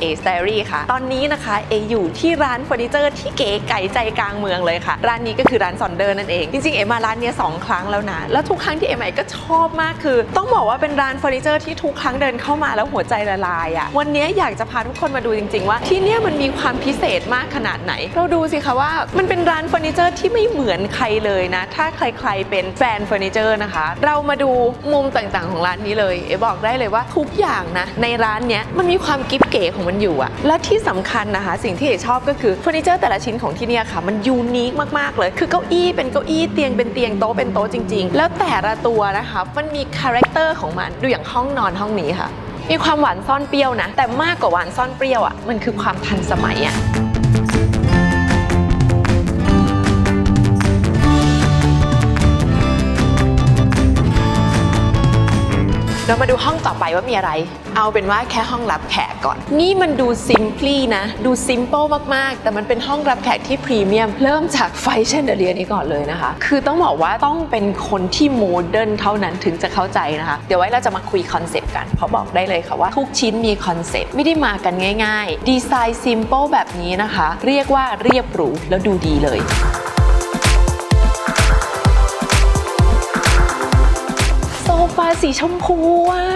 ขอต้อรับเข้าสู่ A Diary ค่ะ ตอนนี้นะคะเออยู่ที่ร้านเฟอร์นิเจอร์ที่เก๋ไก่ใจกลางเมืองเลยค่ะ ร้านนี้ก็คือร้านซอนเดอร์นั่นเอง จริงๆเอมาร้านเนี้ยสองครั้งแล้วนะ แล้วทุกครั้งที่เอมาเอก็ชอบมากคือ ต้องบอกว่าเป็นร้านเฟอร์นิเจอร์ที่ทุกครั้งเดินเข้ามาแล้วหัวใจละลายอะ่ะวันนี้อยากจะพาทุกคนมาดูจริง ๆ ว่าที่เนี่ยมันมีความพิเศษมากขนาดไหน เราดูสิคะว่ามันเป็นร้านเฟอร์นิเจอร์ที่ไม่เหมือนใครเลยนะ ถ้าใครๆเป็นแฟนเฟอร์นิเจอร์นะคะ เรามาดูมุมต่างๆของร้านนี้เลยเอบอกได้เลยว่าทุกอย่างนะในร้านเนี้ยมันมีความกิ๊บเก๋ของมันอยู่อะและที่สำคัญนะคะ สิ่งที่เอชอบก็คือเฟอร์นิเจอร์แต่ละชิ้นของที่เนี่ยค่ะ มันยูนิคมากๆเลย คือเก้าอี้เป็นเก้าอี้เตียงเป็นเตียงโต๊ะเป็นโต๊ะจริง ๆ แล้วแต่ละตัวนะคะมันมีคาแรคเตอร์ของมันดูอย่างห้องนอนห้องนี้ค่ะ มีความหวานซ่อนเปรี้ยวนะ แต่มากกว่าหวานซ่อนเปรี้ยวอะมันคือความทันสมัยอะ เรามาดูห้องต่อไปว่ามีอะไร เอาเป็นว่าแค่ห้องรับแขกก่อน นี่มันดูซิมพลีนะ ดูซิมเ l ิลมากๆ แต่มันเป็นห้องรับแขกที่พรีเมียม เริ่มจากไฟแชนเดเลียนี้ก่อนเลยนะคะ คือต้องบอกว่าต้องเป็นคนที่โมเดิร์นเท่านั้นถึงจะเข้าใจนะคะ เดี๋ยวไว้เราจะมาคุยคอนเซปต์กันเพราะบอกได้เลยค่ะว่า ทุกชิ้นมีคอนเซปต์ไม่ได้มากันง่าย ๆ ดีไซน์ซิมเ l ิลแบบนี้นะคะ เรียกว่าเรียบหรูแล้วดูดีเลย สีชมพูอะ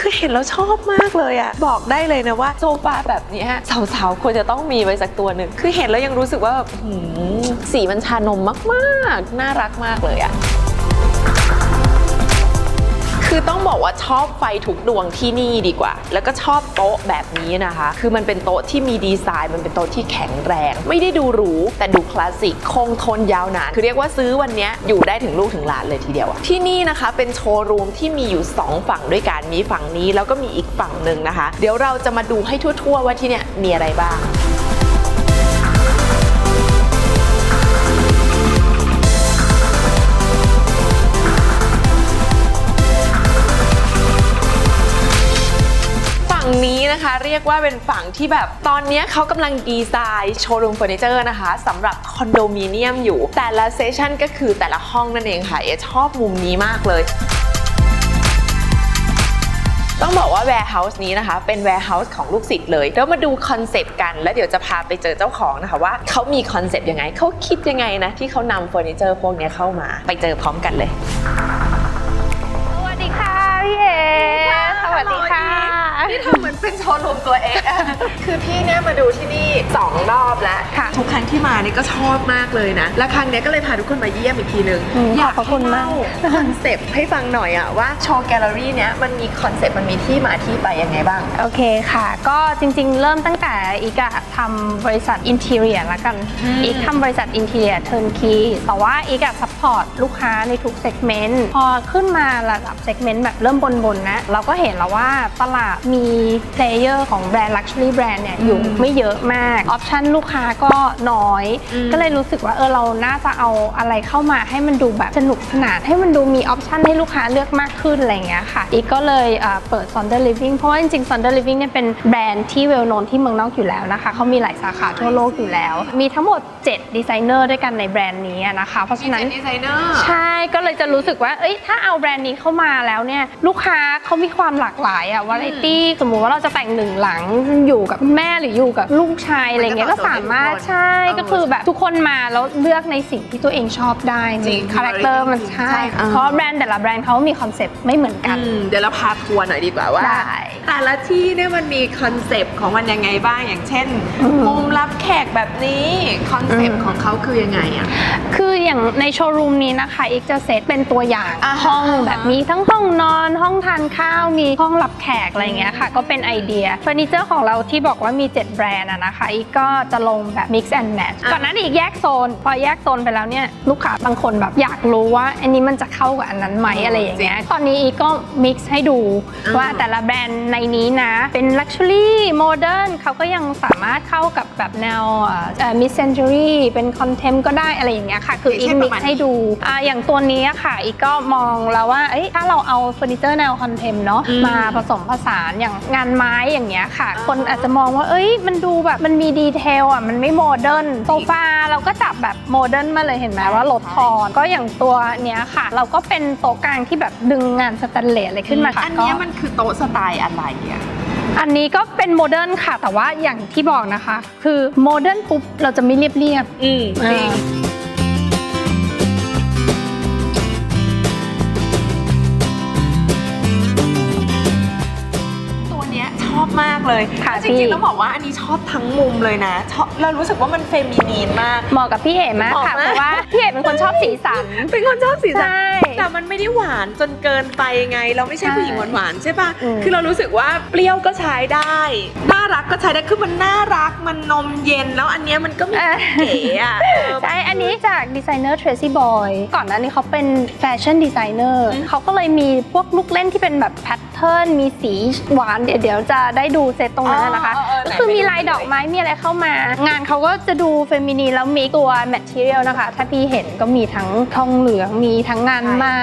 คือเห็นแล้วชอบมากเลยอะ บอกได้เลยนะว่าโซฟาแบบนี้สาวๆ ควรจะต้องมีไว้สักตัวหนึ่ง คือเห็นแล้วยังรู้สึกว่าแบบหืมสีมันชานมมากๆ น่ารักมากเลยอะ คือต้องบอกว่าชอบไฟทุกดวงที่นี่ดีกว่า แล้วก็ชอบโต๊ะแบบนี้นะคะ คือมันเป็นโต๊ะที่มีดีไซน์ มันเป็นโต๊ะที่แข็งแรง ไม่ได้ดูหรูแต่ดูคลาสสิกคงทนยาวนาน คือเรียกว่าซื้อวันนี้อยู่ได้ถึงลูกถึงหลานเลยทีเดียว ที่นี่นะคะเป็นโชว์รูมที่มีอยู่ 2 ฝั่งด้วยกัน มีฝั่งนี้แล้วก็มีอีกฝั่งหนึ่งนะคะ เดี๋ยวเราจะมาดูให้ทั่ว ๆ ว่าที่เนี่ยมีอะไรบ้าง นะคะ เรียกว่าเป็นฝั่งที่แบบตอนนี้เขากำลังดีไซน์โชว์รูมเฟอร์นิเจอร์นะคะสำหรับคอนโดมิเนียมอยู่ แต่ละเซสชันก็คือแต่ละห้องนั่นเองค่ะ เอชอบมุมนี้มากเลยต้องบอกว่า warehouse นี้นะคะ เป็น warehouse ของลูกศิษย์เลย แล้วมาดูคอนเซปต์กัน แล้วเดี๋ยวจะพาไปเจอเจ้าของนะคะว่าเขามีคอนเซปต์ยังไง เขาคิดยังไงนะ ที่เขานำเฟอร์นิเจอร์พวกนี้เข้ามา ไปเจอพร้อมกันเลย นี่ทำเหมือนเป็นโชว์รูมตัวเองอะคือพี่เนี่ยมาดูที่นี่ 2 รอบแล้ว ค่ะทุกครั้งที่มานี่ก็ชอบมากเลยนะ และครั้งเนี้ยก็เลยพาทุกคนมาเยี่ยมอีกทีนึงอืมอยากขอบคุณมาก ให้เล่คอนเซปต์ให้ฟังหน่อยอะว่าโชว์แกลเลอรี่เนี้ยมันมีคอนเซปต์มันมีที่มาที่ไปยังไงบ้าง โอเคค่ะ ก็จริงๆ เริ่มตั้งแต่อีกอะทำบริษัทอินเท i รียละกัน อืม อีกทำบริษัทอินเท i รียเทิร์นคีแต่ว่าอีกอะซัพพอร์ตลูกค้าในทุกเซกเมนต์ พอขึ้นมาระดับเซกเมนต์แบบเริ่มบนๆนะ เราก็เห็นแล้วว่าตลาดมีเพลเยอร์ของแบรนด์ลักชัวรี่แบรนด์เนี่ยอยู่ไม่เยอะมาก ออปชันลูกค้าก็น้อยอืมก็เลยรู้สึกว่าเออเราน่าจะเอาอะไรเข้ามาให้มันดูแบบสนุกสนาน ให้มันดูมีออปชันให้ลูกค้าเลือกมากขึ้นอะไรอย่างเงี้ยค่ะ อีกก็เลยเอ่อเปิด Sonder Living เพราะว่าจริงๆ Sonder Living เนี่ยเป็นแบรนด์ที่เวลโนนที่เมืองนอกอยู่แล้วนะคะเขามีหลายสาขาทั่วโลกอยู่แล้ว มีทั้งหมด 7 ดีไซเนอร์ด้วยกันในแบรนด์นี้อะนะคะ เพราะฉะนั้นดีไซเนอร์ใช่ก็เลยจะรู้สึกว่าเอ้ยถ้าเอาแบรนด์นี้เข้ามาแล้วเนี่ยลูกค้าเขามีความหลากหลายอะวาไรตี้สมมุติว่าเราจะแต่งหนึ่งหลังอยู่กับคุณแม่หรืออยู่กับลูกชายอะไรเงี้ยมันก็ก็สามารถตอบโจทย์ทุกคนใช่เออก็คือแบบทุกคนมาแล้วเลือกในสิ่งที่ตัวเองชอบได้จริงคาแรคเตอร์มันใช่ใช่ค่ะเพราะแบรนด์แต่ละแบรนด์เขามีคอนเซ็ปต์ไม่เหมือนกันอืมเดี๋ยวเราพาทัวร์หน่อยดีกว่าว่าได้แต่ละที่เนี่ยมันมีคอนเซปต์ของมันยังไงบ้างอย่างเช่นอืมมุมรับแขกแบบนี้คอนเซปอืต์มของเขาคือยังไงอะคืออย่างในโชว์รูมนี้นะคะอีกจะเซตเป็นตัวอย่างอ่าฮะห้องแบบมีทั้งห้องนอนห้องทานข้าวมีห้องรับแขกอะไรอย่างเงี้ยค่ะ ก็เป็นไอเดียเฟอร์นิเจอร์ของเราที่บอกว่ามี 7 แบรนด์อะนะคะอีกก็จะลงแบบ mix and match อะก่อนหนั้านอีกแยกโซน พอแยกโซนไปแล้วเนี่ยลูกค้าบางคนแบบอยากรู้ว่า อันนี้มันจะเข้ากับอันนั้นไหมอะไรอย่างเงี้ยตอนนี้อีกก็ mix ให้ดูอ่าว่าแต่ละแบรนด์ในนี้นะ เป็น luxury modern เขาก็ยังสามารถเข้ากับแบบแนวเอ่อ mid century เป็น contempt ก็ได้อะไรอย่างเงี้ยค่ะ คืออีก mix ให้ดูอ่าอย่างตัวนี้อะค่ะ อีกก็มองแล้วว่าเอ้ยถ้าเราเอาเฟอร์นิเจอร์แนว contempt เนาะอืมมาผสมผสานอย่างงานไม้อย่างเงี้ยค่ะ คนอาจจะมองว่า เอ้ย มันดูแบบมันมีดีเทลอะ มันไม่โมเดิร์นโซฟาเราก็จับแบบโมเดิร์นมาเลยเห็นไหมว่าลดทอนก็อย่างตัวเนี้ยค่ะ เราก็เป็นโต๊ะกลางที่แบบดึงงานสแตนเลสอะไรขึ้นมาค่ะอันเนี้ยก็มันคือโต๊ะสไตล์อะไรอะอันนี้ก็เป็นโมเดิร์นค่ะ แต่ว่าอย่างที่บอกนะคะ คือโมเดิร์นปุ๊บเราจะไม่เรียบอืมๆจริง เลยค่ะจริงพี่ๆต้องบอกว่าอันนี้ชอบทั้งมุมเลยนะชอบเรารู้สึกว่ามันเฟมินีนมาก เหมาะกับพี่เอ๋มากค่ะ เหมาะมาก เพราะว่าพี่เอ๋เป็นคนชอบสีสัน เป็นคนชอบสีสันใช่ แต่มันไม่ได้หวานจนเกินไปไง เราไม่ใช่ใช่ผู้หญิงหวานๆใช่ปะอืมคือเรารู้สึกว่าเปรี้ยวก็ใช้ได้ น่ารักก็ใช้ได้ คือมันน่ารัก มันนมเย็น แล้วอันเนี้ยมันก็มีเออเก๋อะเออใช่ อันนี้จากดีไซเนอร์ Tracy Boy ก่อนหน้านี้เขาเป็นแฟชั่นดีไซเนอร์อืมเขาก็เลยมีพวกลูกเล่นที่เป็นแบบแพทเทิร์น มีสีหวาน เดี๋ยวเดี๋ยวจะได้ดูเซตตรงนั้นนะคะอ๋อเออเออไหนก็คือมีไปดูลายดอกไม้ มีอะไรเข้ามา งานเขาก็จะดูเฟมินีนแล้วมีตัวแมทเทียลนะคะ ถ้าพี่เห็นก็มีทั้งทองเหลือง มีทั้งงานไม้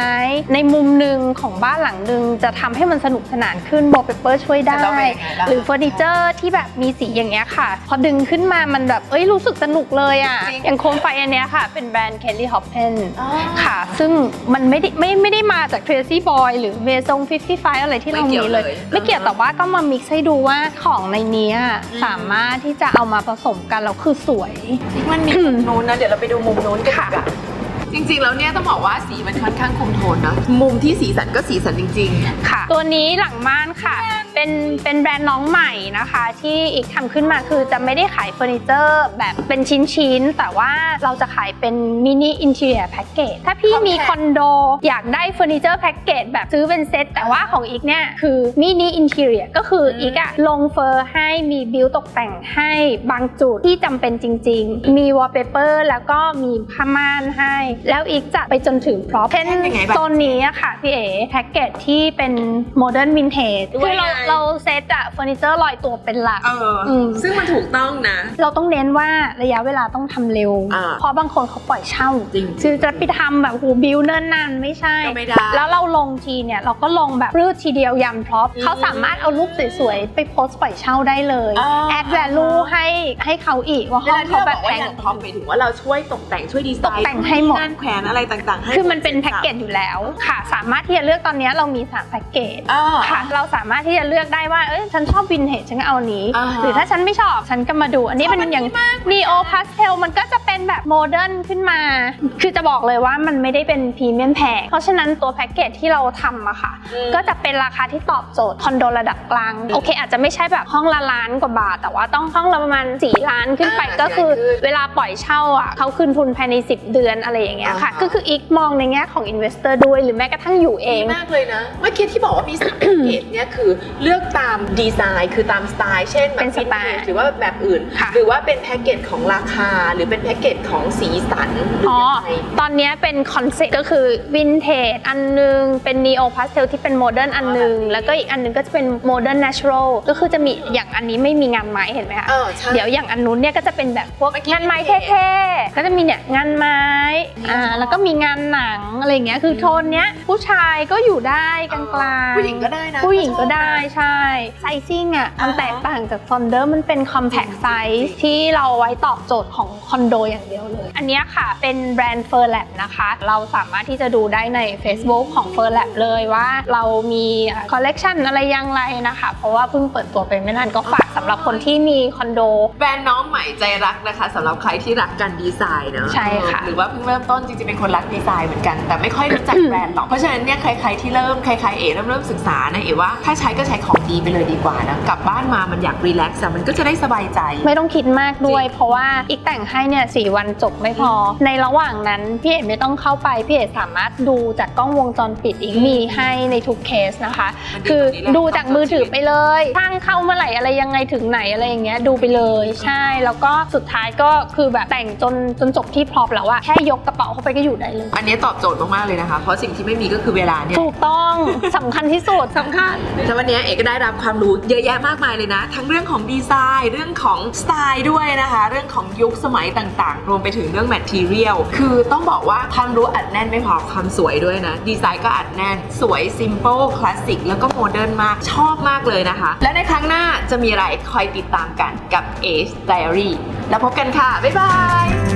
ในมุมหนึ่งของบ้านหลังหนึ่งจะทำให้มันสนุกสนานขึ้นโบเปเปอร์ช่วยได้จะต้องเป็นยังไงบ้างหรือเฟอร์นิเจอร์ที่แบบมีสีอย่างเงี้ยค่ะ พอดึงขึ้นมามันแบบเอ้ยรู้สึกสนุกเลยอะจริงอย่างโคมไฟอันเนี้ยค่ะ เป็นแบรนด์ Kelly Hoppen อ๋อค่ะ ซึ่งมันไม่ได้ไม่ไม่ได้มาจาก Tracy Boy หรือ m a s o n 55อะไรที่เราไม่เกี่มียวเลยเลย ไม่เกี่ยวอ่าแต่ว่าก็มา mix ให้ดูว่าของในเนี้ยอืมสามารถที่จะเอามาผสมกันแล้วคือสวย มันมีมุมนู้นนะเดี๋ยวเราไปดูมุมนู้นกันดีค่ะกว่า จริงๆ แล้วเนี่ยต้องบอกว่าสีมันค่อนข้างคุมโทนนะ มุมที่สีสันก็สีสันจริงค่ะ ตัวนี้หลังม่านค่ะ เป็นเป็นแบรนด์น้องใหม่นะคะ ที่อีกทำขึ้นมาคือจะไม่ได้ขายเฟอร์นิเจอร์แบบเป็นชิ้นๆ แต่ว่าเราจะขายเป็นมินิอินเท i ร์แพ็กเกจถ้าพี่มี Compact คอนโดอยากได้เฟอร์นิเจอร์แพ็กเกจแบบซื้อเป็นเซตแต่ว่าของอีกเนี่ยคือมินิอินเท i ร์ก็คืออีกอะลงเฟอร์ให้มีบิวตกแต่งให้บางจุดที่จำเป็นจริง ๆ มีวอลเปเปอร์แล้วก็มีผ้าม่านให้ แล้วอีกจะไปจนถึงพร็อพเช่นเช่นยังไงบ้างโซนนี้อะค่ะพี่เอ๋แพ็กเกจที่เป็นโมเดิร์นวินเทจด้วยคือเราไงเราเซตอะเฟอร์นิเจอร์ลอยตัวเป็นหลักๆเอออ ม ซึ่งมันถูกต้องนะ เราต้องเน้นว่าระยะเวลาต้องทำเร็ว อ่าเพราะบางคนเขาปล่อยเช่าจริง คือจะไปทำแบบหูบิวเนิ่นนานไม่ใช่ ก็ไม่ได้ แล้วเราลงทีเนี่ยเราก็ลงแบบรืดทีเดียวยันพร็อพอืมเขาสามารถเอารูปสวยๆ ไปโพสต์ปล่อยเช่าได้เลย อ่า แอดแวลูให้ให้เขาอีกว่าเวห้องลาที่เขาเราแบบบอกว่าแพงอย่างพร้อมไปถึงว่าเราช่วยตกแต่งช่วยดีไซน์ตกแต่งให้หมดงานแขวนอะไรต่างๆให้คือมันเป็นแพ็กเกจอยู่แล้วค่ะ สามารถที่จะเลือกตอนนี้เรามี3แพ็กเกจอ่าค่ะ เราสามารถที่จะเลือกได้ว่าเอ้ยฉันชอบวินเทจฉันก็เอาอันนี้ อ่าฮะหรือถ้าฉันไม่ชอบฉันก็มาดู อันนี้เป็นอย่างนีโอพาสเทลมันก็จะ เป็นแบบโมเดิร์นขึ้นมา คือจะบอกเลยว่ามันไม่ได้เป็นพรีเมียมแพง เพราะฉะนั้นตัวแพ็กเกจที่เราทำอะค่ะอืมก็จะเป็นราคาที่ตอบโจทย์คอนโดระดับกลาง โอเค อาจจะไม่ใช่แบบห้องละล้านกว่าบาท แต่ว่าต้องห้องละประมาณ4ล้านขึ้นไปอ่าก็คือใหญ่ขึ้นเวลาปล่อยเช่าอะเขาคืนทุนภายใน 10 เดือนอะไรอย่างเงี้ยค่ะอ่าฮะก็คืออีกมองในแง่ของอินเวสเตอร์ด้วยหรือแม้กระทั่งอยู่เอดีงมากเลยนะ เมื่อกี้ที่บอกว่ามีสามแพ็กเกจเนี่ยคือเลือกตามดีไซน์คือตามสไตล์เช่นแบบเป็นสไตล์ vintage หรือว่าแบบอื่นค่ะหรือว่าเป็นแพ็กเกจของราคาหรือเป็นแพ็กเกจของสีสันหรืออ๋อ ยังไงตอนเนี้ยเป็นคอนเซ็ปต์ก็คือวินเทจอันนึง เป็นนีโอพาสเทลที่เป็นโมเดิร์นอันนึงแบบนี้แล้วก็อีกอันนึงก็จะเป็นโมเดิร์นเนเชอรัลก็คือจะมีอย่างอันนี้ไม่มีงานไม้เห็นไหมคะ เออใช่ เดี๋ยวอย่างอันนู้นเนี่ยก็จะเป็นแบบพวกเมื่อกี้งานไม้เท่ๆ ก็จะมีเนี่ยงานไม้ อ่าแล้วก็มีงานหนังอะไรอย่างเงี้ยคือโทนเนี้ยผู้ชายก็อยู่ได้กลางๆผู้หญิงก็ได้นะผู้หญิงก็ได้ชอบนะใช่ไซซิ่งอะมันอ่าฮะแตกต่างจากซอนเดอร์มันเป็นคอมแพคไซส์ที่เราไว้ตอบโจทย์ของคอนโดอย่างเดียวเลย อันเนี้ยค่ะเป็นแบรนด์ f u r l a b นะคะ เราสามารถที่จะดูได้ใน Facebook ของ f u r l a b เลยว่าเรามีคอลเลกชันอะไรอยังไรนะคะ เพราะว่าเพิ่งเปิดตัวไปไม่นานก็ฝากสำหรับคนที่มีคอนโด แบรนด์น้องใหม่ใจรักนะคะสำหรับใครที่รักการดีไซน์เนอะใช่ค่ะหรือว่าเพิ่งเริ่มต้นจริงๆเป็นคนรักดีไซน์เหมือนกันแต่ไม่ค่อยรู้จักแบรนด์หรอกเพราะฉะนั้นเนี่ยใครๆที่เริ่มใครๆเอ๋เริ่มเริ่มศึกษานะเอ๋ว่าถ้าใช้ก็ใช้ของดีไปเลยดีกว่านะกลับบ้านมามันอยากรีแลกซ์อะมันก็จะได้สบายใจ ไม่ต้องคิดมากด้วยจริงเพราะว่าอีกแต่งให้เนี่ยสวันจบไม่พอ ในระหว่างนั้นพี่เอ๋ไม่ต้องเข้าไปพี่เอ๋สามารถดูจากกล้องวงจรปิดอีกมีให้ในทุกเคสนะคะมันดีคือตรงนี้แหละดูจากมือถือไปเลยช่างเข้าเมื่อไหร่อะไรยังไงถึงไหนอะไรอย่างเงี้ยดูไปเลย ใช่แล้วก็สุดท้ายก็คือแบบแต่งจนจนจบที่พร็อพแล้วอะแค่ยกกระเป๋าเข้าไปก็อยู่ได้เลย อันนี้ตอบโจทย์มากๆเลยนะคะ เพราะสิ่งที่ไม่มีก็คือเวลาเนี่ย ถูกต้องสำคัญที่สุดสำคัญแต่วันนี้เอกก็ได้รับความรู้เยอะแยะมากมายเลยนะ ทั้งเรื่องของดีไซน์ เรื่องของสไตล์ด้วยนะคะ เรื่องของยุคสมัยต่างๆ รวมไปถึงเรื่องแมทเทียลคือต้องบอกว่าความรู้อัดแน่นไม่พอความสวยด้วยนะ ดีไซน์ก็อัดแน่น สวยซิมเปิลคลาสสิกแล้วก็โมเดิร์นมาก ชอบมากเลยนะคะ และในครั้งหน้าจะมีอะไรคอยติดตามกันกับ Age Diary แล้วพบกันค่ะ บ๊ายบาย